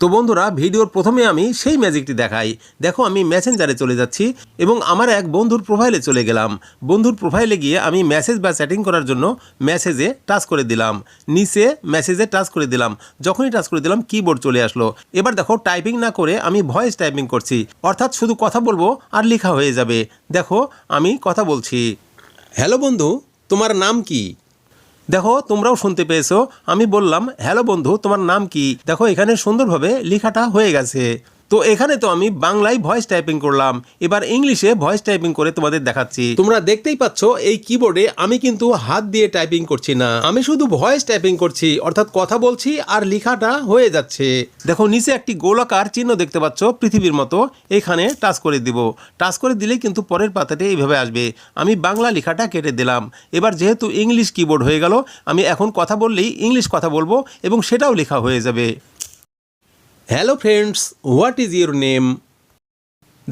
তো বন্ধুরা, ভিডিওর প্রথমে আমি সেই ম্যাজিকটি দেখাই। দেখো, আমি মেসেঞ্জারে চলে যাচ্ছি এবং আমার এক বন্ধুর প্রোফাইলে চলে গেলাম। বন্ধুর প্রোফাইলে গিয়ে আমি মেসেজ বা চ্যাটিং করার জন্য মেসেজে টাচ করে দিলাম। নিচে মেসেজে টাচ করে দিলাম। যখনই টাচ করে দিলাম, কিবোর্ড চলে আসলো। এবার দেখো, টাইপিং না করে আমি ভয়েস টাইপিং করছি। অর্থাৎ শুধু কথা বলব আর লেখা হয়ে যাবে। দেখো, আমি কথা বলছি। হ্যালো বন্ধু, তোমার নাম কি? দেখো, তোমরাও শুনতে পেয়েছ। আমি বললাম, হ্যালো বন্ধু, তোমার নাম কি? দেখো, এখানে সুন্দরভাবে লেখাটা হয়ে গেছে। তো এখানে তো আমি বাংলায় ভয়েস টাইপিং করলাম। এবার ইংলিশে ভয়েস টাইপিং করে তোমাদের দেখাচ্ছি। তোমরা দেখতেই পাচ্ছ, এই কিবোর্ডে আমি কিন্তু হাত দিয়ে টাইপিং করছি না। আমি শুধু ভয়েস টাইপিং করছি, অর্থাৎ কথা বলছি আর লেখাটা হয়ে যাচ্ছে। দেখো, নিচে একটি গোলাকার চিহ্ন দেখতে পাচ্ছ, পৃথিবীর মতো। এখানে টাচ করে দিব। টাচ করে দিলে কিন্তু পরের পাতাতে এইভাবে আসবে। আমি বাংলা লেখাটা কেটে দিলাম। এবার যেহেতু ইংলিশ কিবোর্ড হয়ে গেল, আমি এখন কথা বললেই ইংলিশ কথা বলব এবং সেটাও লেখা হয়ে যাবে। Hello friends what is your name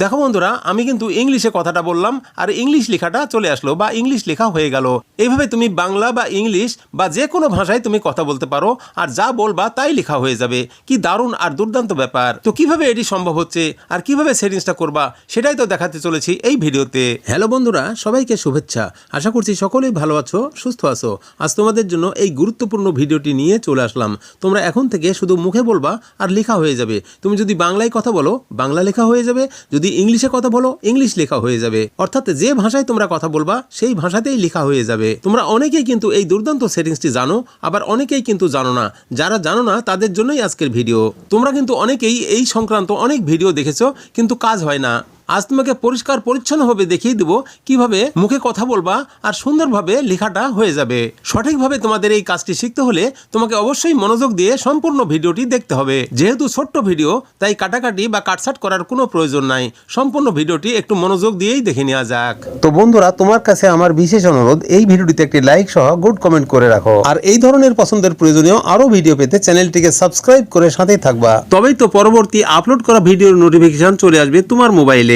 দেখো বন্ধুরা, আমি কিন্তু ইংলিশে কথাটা বললাম আর ইংলিশ লেখাটা চলে আসলো বা ইংলিশ লেখা হয়ে গেল। এইভাবে তুমি বাংলা বা ইংলিশ বা যে কোনো ভাষায় তুমি কথা বলতে পারো আর যা বলবা তাই লেখা হয়ে যাবে। কি দারুণ আর দুর্দান্ত ব্যাপার। তো কীভাবে এটি সম্ভব হচ্ছে আর কীভাবে সেটিংসটা করবা সেটাই তো দেখাতে চলেছি এই ভিডিওতে। হ্যালো বন্ধুরা, সবাইকে শুভেচ্ছা। আশা করছি সকলেই ভালো আছো, সুস্থ আছো। আজ তোমাদের জন্য এই গুরুত্বপূর্ণ ভিডিওটি নিয়ে চলে আসলাম। তোমরা এখন থেকে শুধু মুখে বলবা আর লেখা হয়ে যাবে। তুমি যদি বাংলায় কথা বলো, বাংলা লেখা হয়ে যাবে। যদি ইংলিশে কথা বলো, ইংলিশ লেখা হয়ে যাবে। অর্থাৎ যে ভাষায় তোমরা কথা বলবা, সেই ভাষাতেই লেখা হয়ে যাবে। তোমরা অনেকেই কিন্তু এই দুর্দান্ত সেটিংসটি জানো, আবার অনেকেই কিন্তু জানো না। যারা জানো না, তাদের জন্যই আজকের ভিডিও। তোমরা কিন্তু অনেকেই এই সংক্রান্ত অনেক ভিডিও দেখেছ, কিন্তু কাজ হয় না। আজ তোমাকে পরিষ্কার পরিচ্ছন্নভাবে দেখিয়ে দেবো কীভাবে মুখে কথা বলবা আর সুন্দরভাবে লেখাটা হয়ে যাবে। সঠিকভাবে তোমাদের এই কাজটি শিখতে হলে তোমাকে অবশ্যই মনোযোগ দিয়ে সম্পূর্ণ ভিডিওটি দেখতে হবে। যেহেতু ছোট্ট ভিডিও তাই কাটাকাটি বা কাটছাট করার কোনো প্রয়োজন নাই। সম্পূর্ণ ভিডিওটি একটু মনোযোগ দিয়েই দেখে নেওয়া যাক। তো বন্ধুরা তোমার কাছে আমার বিশেষ অনুরোধ এই ভিডিওটিতে একটি লাইক সহ গুড কমেন্ট করে রাখো। আর এই ধরনের পছন্দের প্রয়োজনীয় আরও ভিডিও পেতে চ্যানেলটিকে সাবস্ক্রাইব করে সাথেই থাকবা। তবেই তো পরবর্তী আপলোড করা ভিডিওর নোটিফিকেশন চলে আসবে তোমার মোবাইলে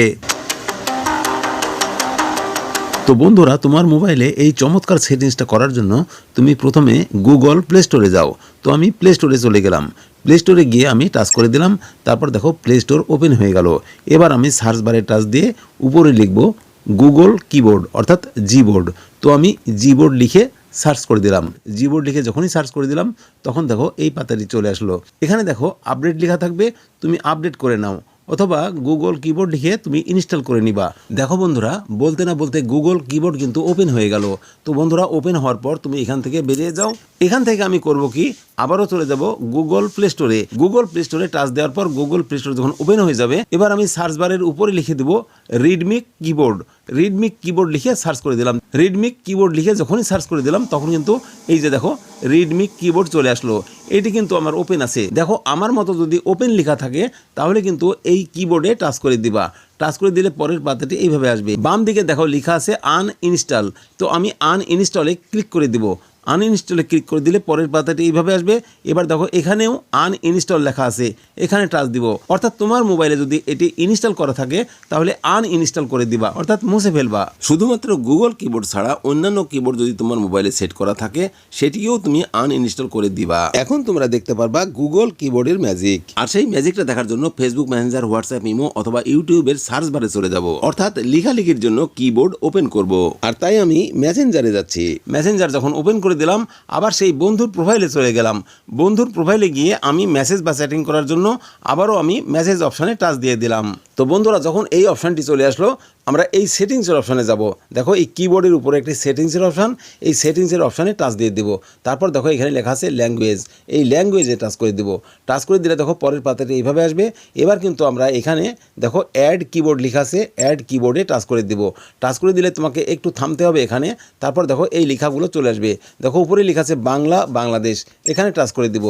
তো বন্ধুরা, তোমার মোবাইলে এই চমৎকার সেটিংসটা করার জন্য তুমি প্রথমে গুগল প্লে স্টোরে যাও। তো আমি প্লে স্টোরে চলে গেলাম। প্লে স্টোরে গিয়ে আমি টাচ করে দিলাম। তারপর দেখো প্লে স্টোর ওপেন হয়ে গেল। এবার আমি সার্চ বারে টাচ দিয়ে উপরে লিখব গুগল কিবোর্ড, অর্থাৎ জিবোর্ড। তো আমি জিবোর্ড লিখে সার্চ করে দিলাম। জিবোর্ড লিখে যখনই সার্চ করে দিলাম, তখন দেখো এই পাতাটি চলে আসলো। এখানে দেখো আপডেট লেখা থাকবে। তুমি আপডেট করে নাও। অথবা গুগল কিবোর্ড লিখে তুমি ইনস্টল করে নিবা। দেখো বন্ধুরা, বলতে না বলতে গুগল কিবোর্ড কিন্তু ওপেন হয়ে গেল। তো বন্ধুরা ওপেন হওয়ার পর তুমি এখান থেকে বেরিয়ে যাও। এখান থেকে আমি করব কি? আবারও চলে যাব গুগল প্লে স্টোরে গুগল প্লে স্টোরে টাচ দেওয়ার পর গুগল প্লে স্টোর যখন ওপেন হয়ে যাবে, এবার আমি সার্চ বারের উপরে লিখে দেবো রিডমি কিবোর্ড রিডমিক কিবোর্ড লিখে সার্চ করে দিলাম। রিডমিক কিবোর্ড লিখে যখনই সার্চ করে দিলাম, তখন কিন্তু এই যে দেখো রিডমিক কিবোর্ড চলে আসলো। এটি কিন্তু আমার ওপেন আছে। দেখো, আমার মতো যদি ওপেন লেখা থাকে, তাহলে কিন্তু এই কিবোর্ডে টাচ করে দিবা। টাচ করে দিলে পরের পাতাটি এইভাবে আসবে। বাম দিকে দেখো, লেখা আছে আন ইনস্টল তো আমি আন ইনস্টলে ক্লিক করে দিব। আনইনস্টলে ক্লিক করে দিলে পরের পাতাটি এইভাবে আসবে। এবার দেখো এখানেও আন ইনস্টল লেখা আছে। এখানে টাচ দিব। অর্থাৎ তোমার মোবাইলে যদি এটি ইনস্টল করা থাকে তাহলে আন ইনস্টল করে দিবা। অর্থাৎ মুছে ফেলবা। শুধুমাত্র গুগল কিবোর্ড ছাড়া অন্যান্য কিবোর্ড যদি তোমার মোবাইলে সেট করা থাকে সেটিকেও তুমি আন ইনস্টল করে দিবা। এখন তোমরা দেখতে পারবা গুগল কিবোর্ডের ম্যাজিক আর সেই ম্যাজিকটা দেখার জন্য ফেসবুক মেসেঞ্জার হোয়াটসঅ্যাপ ইমো অথবা ইউটিউবের সার্চ বারে চলে যাব। অর্থাৎ লেখালেখির জন্য কিবোর্ড ওপেন করব। আর তাই আমি মেসেঞ্জারে যাচ্ছি। মেসেঞ্জার যখন ওপেন করে দিলাম, আবার সেই বন্ধুর প্রোফাইলে চলে গেলাম। বন্ধুর প্রোফাইলে গিয়ে আমি মেসেজ বা চ্যাটিং করার জন্য আবারও আমি মেসেজ অপশানে টাচ দিয়ে দিলাম। তো বন্ধুরা, যখন এই অপশানটি চলে আসলো আমরা এই সেটিংসের অপশানে যাব। দেখো, এই কিবোর্ডের উপরে একটি সেটিংসের অপশান, এই সেটিংসের অপশানে টাচ দিয়ে দেবো। তারপর দেখো, এখানে লেখা আছে ল্যাঙ্গুয়েজ এই ল্যাঙ্গুয়েজে টাচ করে দেবো। টাচ করে দিলে দেখো, পরের পাতাটি এইভাবে আসবে। এবার কিন্তু আমরা এখানে দেখো অ্যাড কিবোর্ড লেখা আছে অ্যাড কিবোর্ডে টাচ করে দেবো। টাচ করে দিলে তোমাকে একটু থামতে হবে এখানে। তারপর দেখো, এই লেখাগুলো চলে আসবে। দেখো, উপরে লেখা আছে বাংলা, বাংলাদেশ। এখানে টাচ করে দিব।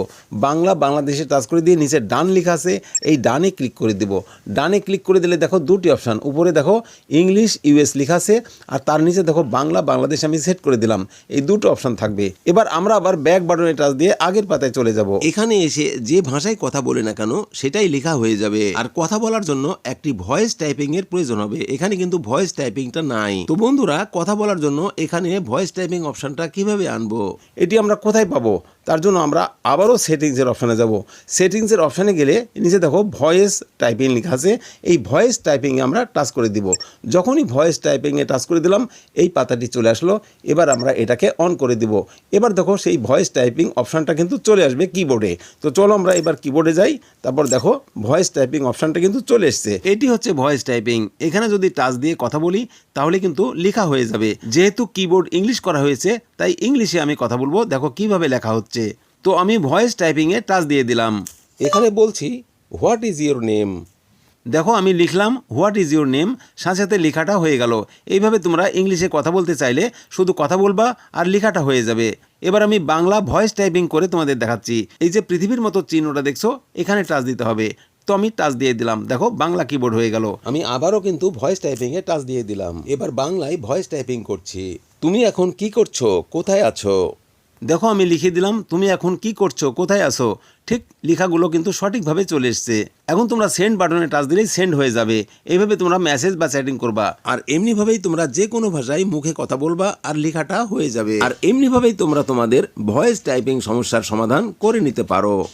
বাংলা, বাংলাদেশে টাচ করে দিয়ে নিচে ডান লেখা আছে, এই ডানে ক্লিক করে দিব। ডানে ক্লিক করে দিলে দেখো, দুটি অপশান উপরে দেখো ইংলিশ ইউএস লেখা আছে আর তার নিচে দেখো বাংলা বাংলাদেশ আমি সেট করে দিলাম। এই দুটো অপশান থাকবে। এবার আমরা আবার ব্যাক বাটনে টাচ দিয়ে আগের পাতায় চলে যাব। এখানে এসে যে ভাষায় কথা বলে না কেন সেটাই লেখা হয়ে যাবে। আর কথা বলার জন্য একটি ভয়েস টাইপিং এর প্রয়োজন হবে। এখানে কিন্তু ভয়েস টাইপিংটা নাই। তো বন্ধুরা কথা বলার জন্য এখানে ভয়েস টাইপিং অপশনটা কীভাবে আনব? এটি আমরা কোথায় পাবো? তার জন্য আমরা আবারও সেটিংসের অপশানে যাব। সেটিংসের অপশানে গেলে নিচে দেখো ভয়েস টাইপিং লেখা আছে। এই ভয়েস টাইপিংয়ে আমরা টাচ করে দিব। যখনই ভয়েস টাইপিংয়ে টাচ করে দিলাম, এই পাতাটি চলে আসলো। এবার আমরা এটাকে অন করে দিব। এবার দেখো সেই ভয়েস টাইপিং অপশানটা কিন্তু চলে আসবে কিবোর্ডে। তো চলো আমরা এবার কিবোর্ডে যাই। তারপর দেখো ভয়েস টাইপিং অপশানটা কিন্তু চলে এসছে। এটি হচ্ছে ভয়েস টাইপিং। এখানে যদি টাচ দিয়ে কথা বলি, তাহলে কিন্তু লেখা হয়ে যাবে। যেহেতু কিবোর্ড ইংলিশ করা হয়েছে, তাই ইংলিশে আমি কথা বলব। দেখো কীভাবে লেখা হচ্ছে। তো আমি ভয়েস টাইপিংয়ে টাচ দিয়ে দিলাম। এখানে বলছি হোয়াট ইজ ইয়োর নেম দেখো আমি লিখলাম হোয়াট ইজ ইউর নেম সাথে সাথে লেখাটা হয়ে গেল। এইভাবে তোমরা ইংলিশে কথা বলতে চাইলে শুধু কথা বলবা আর লেখাটা হয়ে যাবে। এবার আমি বাংলা ভয়েস টাইপিং করে তোমাদের দেখাচ্ছি। এই যে পৃথিবীর মতো চিহ্নটা দেখছ এখানে টাচ দিতে হবে। তো আমি টাচ দিয়ে দিলাম। দেখো বাংলা কিবোর্ড হয়ে গেল। আমি আবারও কিন্তু ভয়েস টাইপিংয়ে টাচ দিয়ে দিলাম। এবার বাংলায় ভয়েস টাইপিং করছি। তুমি এখন কি করছ? কোথায় আছো? দেখো, আমি লিখে দিলাম, তুমি এখন কি করছ? কোথায় আসো ঠিক লেখাগুলো কিন্তু সঠিকভাবে চলে এসছে। এখন তোমরা সেন্ড বাটনে টাচ দিলেই সেন্ড হয়ে যাবে। এইভাবে তোমরা মেসেজ বা চ্যাটিং করবা। আর এমনিভাবেই তোমরা যে কোনো ভাষায় মুখে কথা বলবা আর লেখাটা হয়ে যাবে। আর এমনিভাবেই তোমরা তোমাদের ভয়েস টাইপিং সমস্যার সমাধান করে নিতে পারো।